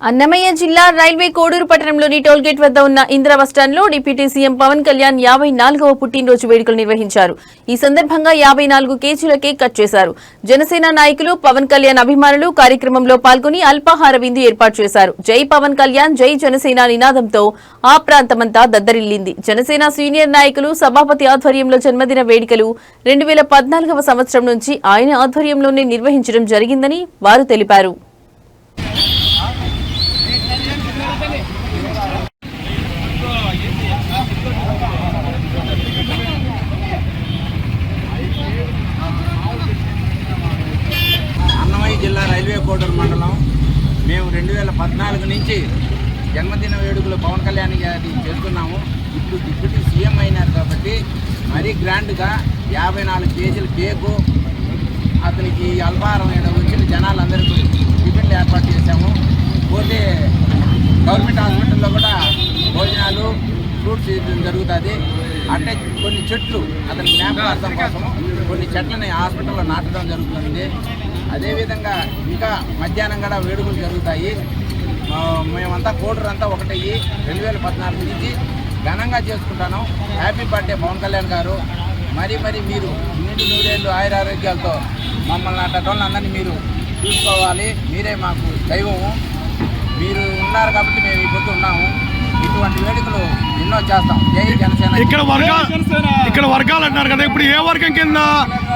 అన్నమయ్య జిల్లా రైల్వే కోడూరు పట్టణంలోని టోల్గేట్ వద్ద ఉన్న ఇందిరా బస్టాండ్లో డిప్యూటీ సీఎం పవన్ కళ్యాణ్ యాభై నాలుగవ పుట్టినరోజు వేడుకలు నిర్వహించారు. ఈ సందర్భంగా యాభై నాలుగు కేజీల కేక్ కట్ చేశారు. జనసేన నాయకులు పవన్ కళ్యాణ్ అభిమానులు కార్యక్రమంలో పాల్గొని అల్పాహార విందు ఏర్పాటు చేశారు. జై పవన్ కళ్యాణ్ జై జనసేన నినాదంతో ఆ ప్రాంతమంతా దద్దరిల్లింది. జనసేన సీనియర్ నాయకులు సభాపతి ఆధ్వర్యంలో జన్మదిన వేడుకలు రెండు వేల పద్నాలుగవ సంవత్సరం నుంచి ఆయన ఆధ్వర్యంలోనే నిర్వహించడం జరిగిందని వారు తెలిపారు. రైల్వే కోడూరు మండలం. మేము రెండు వేల పద్నాలుగు నుంచి జన్మదిన వేడుకలు పవన్ కళ్యాణ్ గారి చేస్తున్నాము ఇప్పుడు డిప్యూటీ సీఎం అయినారు కాబట్టి మరీ గ్రాండ్గా యాభై నాలుగు కేజీల కేకు అతనికి అల్పాహారం వచ్చిన జనాలందరికీ టిఫిన్లు ఏర్పాటు చేశాము. పోతే గవర్నమెంట్ హాస్పిటల్లో కూడా భోజనాలు ఫ్రూట్స్ జరుగుతుంది. అంటే కొన్ని చెట్లు అతని జ్ఞాపకార్థం కోసం కొన్ని చెట్లని హాస్పిటల్లో నాటడం జరుగుతుంది. అదేవిధంగా ఇంకా మధ్యాహ్నం కూడా వేడుకలు జరుగుతాయి. మేమంతా కోటరంతా అంతా ఒకటయ్యి రెండు వేల పద్నాలుగు నుంచి ఘనంగా చేసుకుంటాను. హ్యాపీ బర్త్డే పవన్ కళ్యాణ్ గారు. మరి మరి మీరు నిండు నూరేళ్ళు ఆయురారోగ్యాలతో మమ్మల్ని అట్టటోళ్ళని అందరినీ మీరు చూసుకోవాలి. మీరే మాకు దైవము. మీరు ఉన్నారు కాబట్టి మేము ఈ పొద్దు ఉన్నాము. ఇటువంటి వేడుకలు ఎన్నో చేస్తాం. జై జనసేన. ఇక్కడ వర్గాలు ఇక్కడ వర్గాలు అంటున్నారు కదా. ఇప్పుడు ఏ వర్గం కింద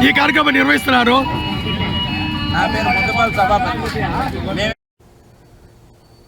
ఈ కార్యక్రమం నిర్వహిస్తున్నారు? నా పేరు ముద్దుపాల్ సభాపతి మేము